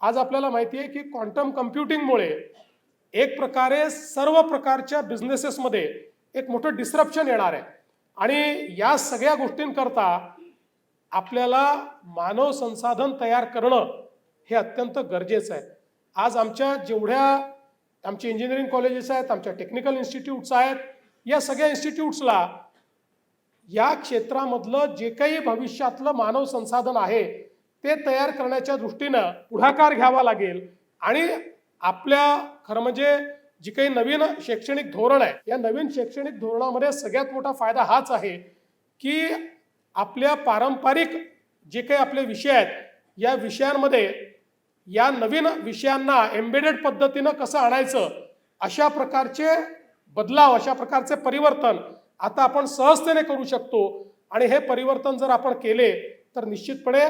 आज आपल्याला माहिती आहे की क्वांटम कम्प्युटिंगमुळे एक प्रकारे सर्व प्रकारच्या बिझनेसेसमध्ये एक मोठं डिस्रप्शन येणार आहे. आणि या सगळ्या गोष्टींकरता आपल्याला मानव संसाधन तयार करणं हे अत्यंत गरजेचं आहे. आज आमच्या जेवढ्या आमचे इंजिनिअरिंग कॉलेजेस आहेत आमच्या टेक्निकल इन्स्टिट्यूट्स आहेत या सगळ्या इन्स्टिट्यूट्सला या क्षेत्रामधलं जे काही भविष्यातलं मानव संसाधन आहे ते तयार करण्याच्या दृष्टीनं पुढाकार घ्यावा लागेल. आणि आपल्या खरं म्हणजे जी काही नवीन शैक्षणिक धोरण आहे या नवीन शैक्षणिक धोरणामध्ये सगळ्यात मोठा फायदा हाच आहे की आपल्या पारंपरिक जे काही आपले विषय आहेत या विषयांमध्ये या नवीन विषयांना एम्बेडेड पद्धतीनं कसं आणायचं अशा प्रकारचे बदलाव अशा प्रकारचे परिवर्तन आता आपण सहजतेने करू शकतो. आणि हे परिवर्तन जर आपण केले तर निश्चितपणे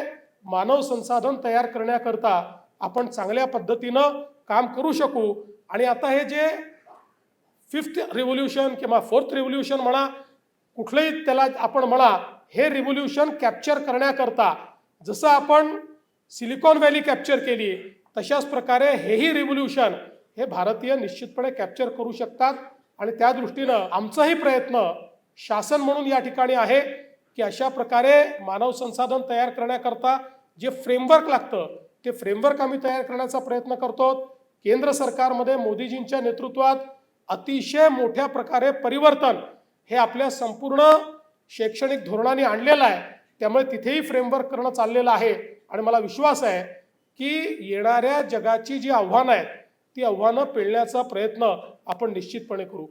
मानव संसाधन तयार करण्याकरता आपण चांगल्या पद्धतीनं काम करू शकू. आणि आता हे जे फिफ्थ रिव्होल्युशन किंवा फोर्थ रिव्होल्युशन म्हणा कुठलंही त्याला आपण म्हणा हे रिव्होल्युशन कॅप्चर करण्याकरता जसं आपण सिलिकॉन व्हॅली कॅप्चर केली तशाच प्रकारे हेही रिव्होल्युशन हे भारतीय निश्चितपणे कॅप्चर करू शकतात. आणि त्या दृष्टीनं आमचाही प्रयत्न शासन म्हणून या ठिकाणी आहे की अशा प्रकारे मानव संसाधन तयार करण्याकरता जे फ्रेमवर्क लागतं ते फ्रेमवर्क आम्ही तयार करण्याचा प्रयत्न करतो. केंद्र सरकारमध्ये मोदीजींच्या नेतृत्वात अतिशय मोठ्या प्रकारे परिवर्तन हे आपल्या संपूर्ण शैक्षणिक धोरणाने आणलेलं आहे. त्यामुळे तिथेही फ्रेमवर्क करणं चाललेलं आहे. आणि मला विश्वास आहे की येणाऱ्या जगाची जी आव्हानं आहेत ती आव्हानं पेलण्याचा प्रयत्न आपण निश्चितपणे करू.